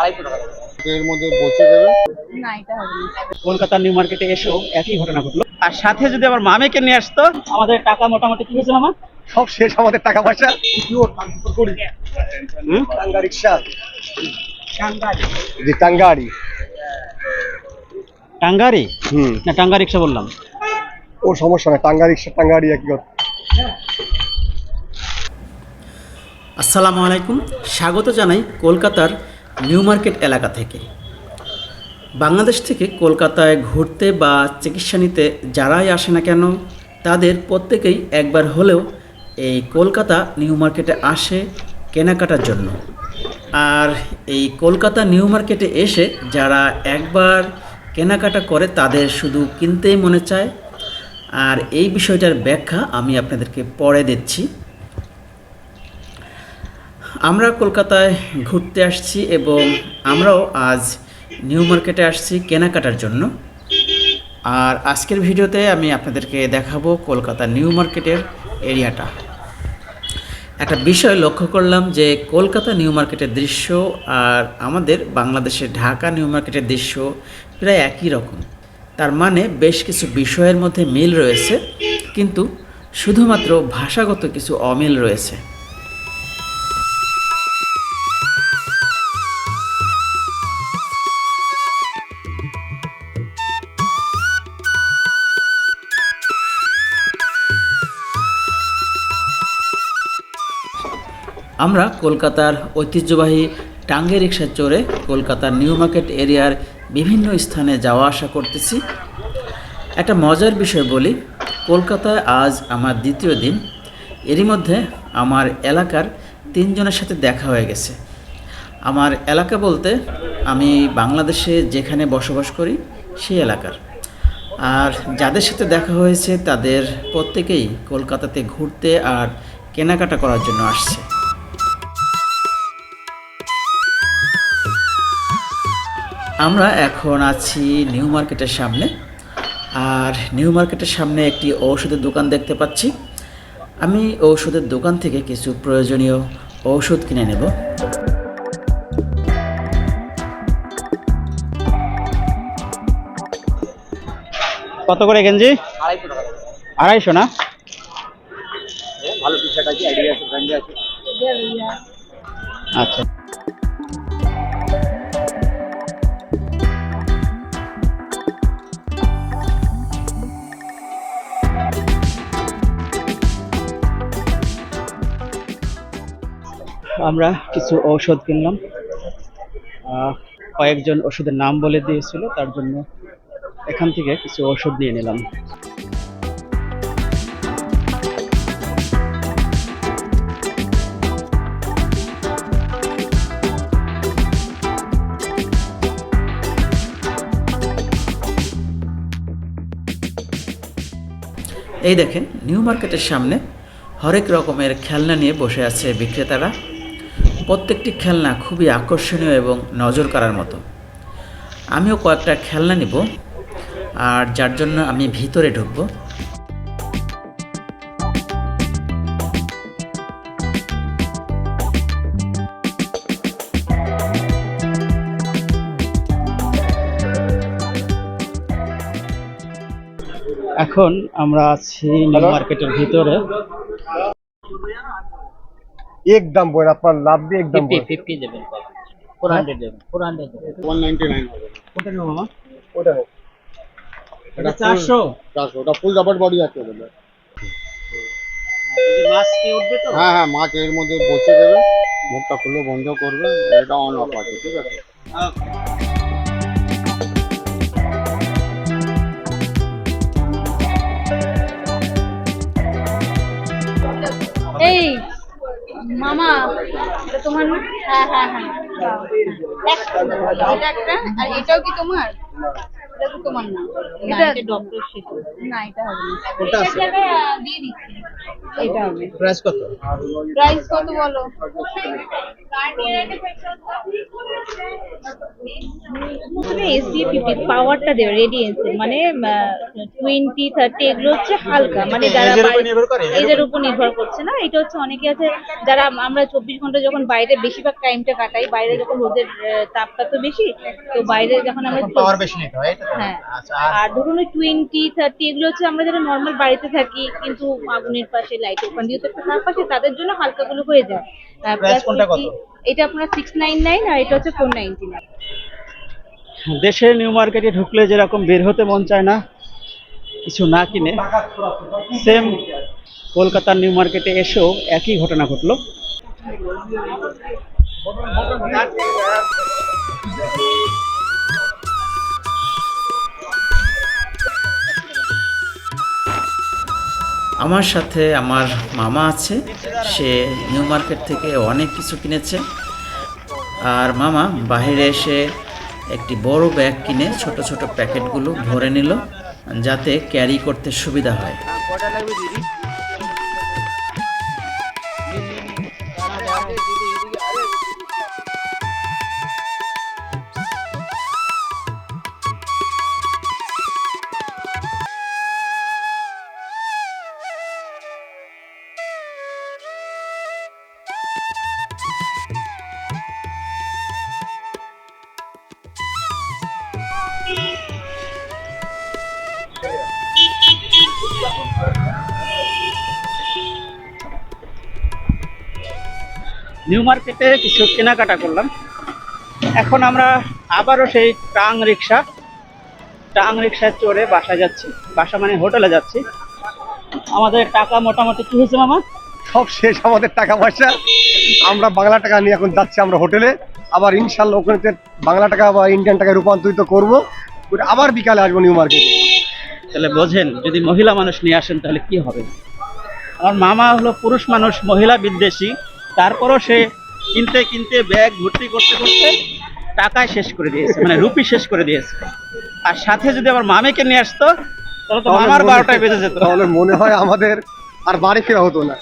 আড়াইশো টাকা। এর মধ্যে পৌঁছে দেবে? না এটা হবে না। কলকাতার নিউ মার্কেটে এসেও একই ঘটনা ঘটলো। আর সাথে যদি আমার মামিকে নিয়ে আসতো আমাদের টাকা মোটামুটি কি হয়েছে মামা? সব শেষ আমাদের টাকা পয়সা। টাঙ্গা রিক্সা জি টাঙ্গারি। টাঙ্গারি? হুম। না টাঙ্গা রিক্সা বললাম। ও সমস্যা নাই টাঙ্গা রিক্সা টাঙ্গারি একই কথা। আসসালামু আলাইকুম। স্বাগত জানাই কলকাতার নিউ মার্কেট এলাকা থেকে। বাংলাদেশ থেকে কলকাতায় ঘুরতে বা চিকিৎসা নিতে যারাই আসে না কেন, তাদের প্রত্যেকেই একবার হলেও এই কলকাতা নিউ মার্কেটে আসে কেনাকাটার জন্য। আর এই কলকাতা নিউ মার্কেটে এসে যারা একবার কেনাকাটা করে, তাদের শুধু কিনতেই মনে চায়। আর এই বিষয়টার ব্যাখ্যা আমি আপনাদেরকে পরে দিচ্ছি। আমরা কলকাতায় ঘুরতে আসছি এবং আমরাও আজ নিউ মার্কেটে আসছি কেনাকাটার জন্য। আর আজকের ভিডিওতে আমি আপনাদেরকে দেখাবো কলকাতা নিউ মার্কেটের এরিয়াটা। একটা বিষয় লক্ষ্য করলাম যে কলকাতা নিউ মার্কেটের দৃশ্য আর আমাদের বাংলাদেশের ঢাকা নিউ মার্কেটের দৃশ্য প্রায় একই রকম। তার মানে বেশ কিছু বিষয়ের মধ্যে মিল রয়েছে, কিন্তু শুধুমাত্র ভাষাগত কিছু অমিল রয়েছে। আমরা কলকাতার ঐতিহ্যবাহী টাঙ্গে রিক্সা চড়ে কলকাতার নিউ মার্কেট এরিয়ার বিভিন্ন স্থানে যাওয়া আসা করতেছি। একটা মজার বিষয় বলি, কলকাতায় আজ আমার দ্বিতীয় দিন। এরই মধ্যে আমার এলাকার তিনজনের সাথে দেখা হয়ে গেছে। আমার এলাকা বলতে আমি বাংলাদেশে যেখানে বসবাস করি, সেই এলাকার। আর যাদের সাথে দেখা হয়েছে, তাদের প্রত্যেকেই কলকাতাতে ঘুরতে আর কেনাকাটা করার জন্য আসছে। আমরা এখন আছি নিউ মার্কেটের সামনে। আর নিউ মার্কেটের সামনে একটি ঔষধের দোকান দেখতে পাচ্ছি। আমি ঔষধের দোকান থেকে কিছু প্রয়োজনীয় ঔষধ কিনে নেব। কত করে গেঞ্জি? আড়াইশো না? ভালো টি শার্ট আছে আইডিয়া আছে আছে। আচ্ছা। আমরা কিছু ঔষধ কিনলাম। কয়েকজন ওষুধের নাম বলে দিয়েছিল, তার জন্য এখান থেকে কিছু ওষুধ নিয়ে নিলাম। এই দেখেন, নিউ মার্কেটের সামনে হরেক রকমের খেলনা নিয়ে বসে আছে বিক্রেতারা। প্রত্যেকটি খেলনা খুবই আকর্ষণীয় এবং নজর কাড়ার মতো। আমিও কয়েকটা খেলনা নিব আর যার জন্য আমি ভিতরে ঢুকবো। এখন আমরা আছি নিউ মার্কেটের ভিতরে। একদম বই আপনার লাভ দিয়ে একদম বই ফিফটি দেবেন ফোর হান্ড্রেড দেবেন ফোর হান্ড্রেড দেবেন। ওয়ান নাইনটি নাইন হবে। কোনটা নেব মামা ওটা নেই এটা চারশো। চারশো ওটা ফুল রাবার বডি আছে ওটা মাছ কি উঠবে তো? হ্যাঁ হ্যাঁ মাছ এর মধ্যে পৌঁছে দেবে। মুখটা খুলে বন্ধ করবে এটা অন অফ আছে ঠিক আছে? এই মামা এটা তোমার হ্যাঁ হ্যাঁ হ্যাঁ। এটা একটা আর এটাও কি তোমার? এটা তো তোমার না। এটা ডক্টর না এটা হবে না। এটা দিয়ে দিচ্ছি। এটা হবে। প্রাইস কত? প্রাইস কত বলো? এসি ফিফটি পাওয়ারটা দেবে রেডিয়েন্সের মানে টোয়েন্টি থার্টি এগুলো হচ্ছে হালকা। মানে যারা এজের উপর নির্ভর করছে না। এটা হচ্ছে অনেকে আছে যারা আমরা চব্বিশ ঘণ্টা যখন বাইরে বেশিরভাগ টাইমটা কাটাই বাইরে যখন রোদের তাপটা তো বেশি তো বাইরে যখন আমরা পাওয়ার বেশি নিতে হয় হ্যাঁ। আচ্ছা আর আর ধরুন ওই টোয়েন্টি থার্টি এগুলো হচ্ছে আমরা যারা নর্মাল বাড়িতে থাকি কিন্তু আগুনের পাশে লাইট ওখান দিয়ে তো একটা আসে তাদের জন্য হালকাগুলো হয়ে যায়। আর কোনটা কত? এটা আপনার সিক্স নাইন নাইন আর এটা হচ্ছে ফোর নাইনটি নাইন দেশের নিউ মার্কেটে ঢুকলে যেরকম বের হতে মন চায় না কিছু না কিনে সেম কলকাতার নিউ মার্কেটে এসেও একই ঘটনা ঘটলো। আমার সাথে আমার মামা আছে। সে নিউ মার্কেট থেকে অনেক কিছু কিনেছে। আর মামা বাহিরে এসে একটি বড় ব্যাগ কিনে ছোট ছোট প্যাকেটগুলো ভরে নিল, যাতে ক্যারি করতে সুবিধা হয়। নিউ মার্কেটে কিছু কেনাকাটা করলাম। এখন আমরা আবারও সেই টাং রিক্সা, টাং রিক্সায় চড়ে বাসা যাচ্ছি। বাসা মানে হোটেলে যাচ্ছি। আমাদের টাকা মোটামুটি কি হয়েছে মামা? সব শেষ আমাদের টাকা পয়সা। আমরা বাংলা টাকা নিয়ে এখন যাচ্ছি আমরা হোটেলে। আবার ইনশাল্লাহ ওখানে বাংলা টাকা বা ইন্ডিয়ান টাকায় রূপান্তরিত করব। করে আবার বিকালে আসব নিউ মার্কেটে তাহলে বোঝেন যদি মহিলা মানুষ নিয়ে আসেন তাহলে কি হবে? আমার মামা হলো পুরুষ মানুষ মহিলা বিদ্বেষী। তারপরও সে কিনতে কিনতে ব্যাগ ভর্তি করতে করতে টাকায় শেষ করে দিয়েছে মানে রুপি শেষ করে দিয়েছে। আর সাথে যদি আমার মামেকে নিয়ে আসতো তাহলে তো আমার মামার বারোটায় বেঁচে যেত। তাহলে মনে হয় আমাদের আর বাড়ি ফেরা হতো না।